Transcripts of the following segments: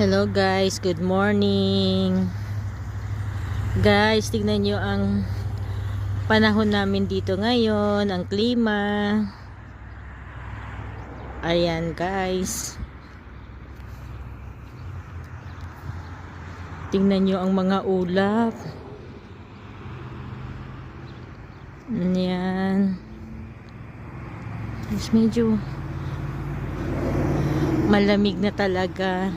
Hello guys, good morning. Guys, tignan nyo ang panahon namin dito ngayon, ang klima. Ayan guys. Tingnan nyo ang mga ulap. Ayan. Mas medyo malamig na talaga.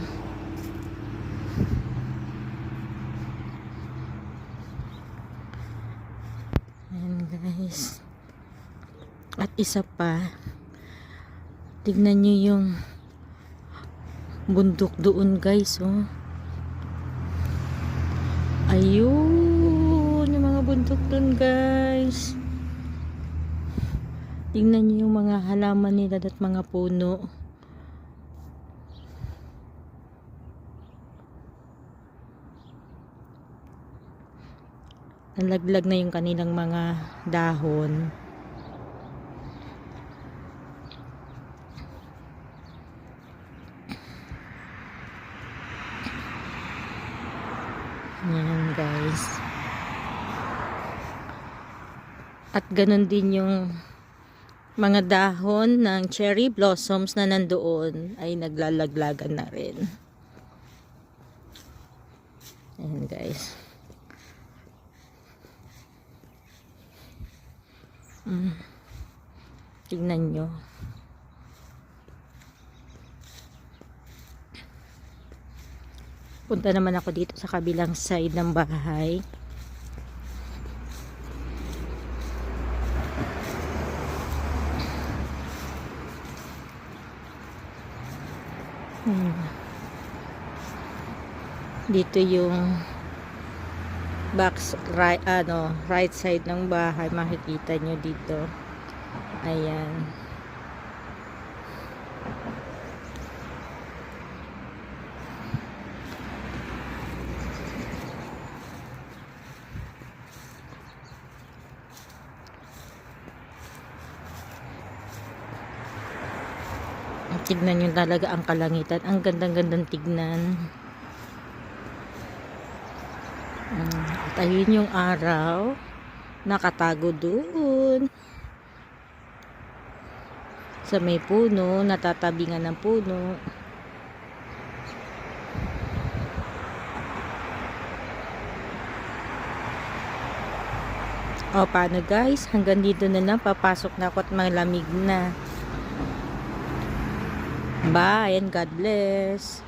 Ayan guys. At isa pa, tignan nyo yung bundok doon guys, oh. Ayun, yung mga bundok doon guys. Tingnan nyo yung mga halaman nila at mga puno. Nalaglag na yung kanilang mga dahon. Yan guys. At ganun din yung mga dahon ng cherry blossoms na nandoon ay naglalaglagan na rin. Ayan guys. Mm. Tingnan nyo. Punta naman ako dito sa kabilang side ng bahay. Hmm. Dito yung back right ano right side ng bahay makikita nyo dito. Ayan. Tignan nyo talaga ang kalangitan. Ang gandang-gandang tignan Mm, At ayun yung araw. Nakatago doon. Sa may puno, natatabingan ng puno. O, paano guys? Hanggang dito na lang. Papasok na ako at malamig na. Bye and God bless.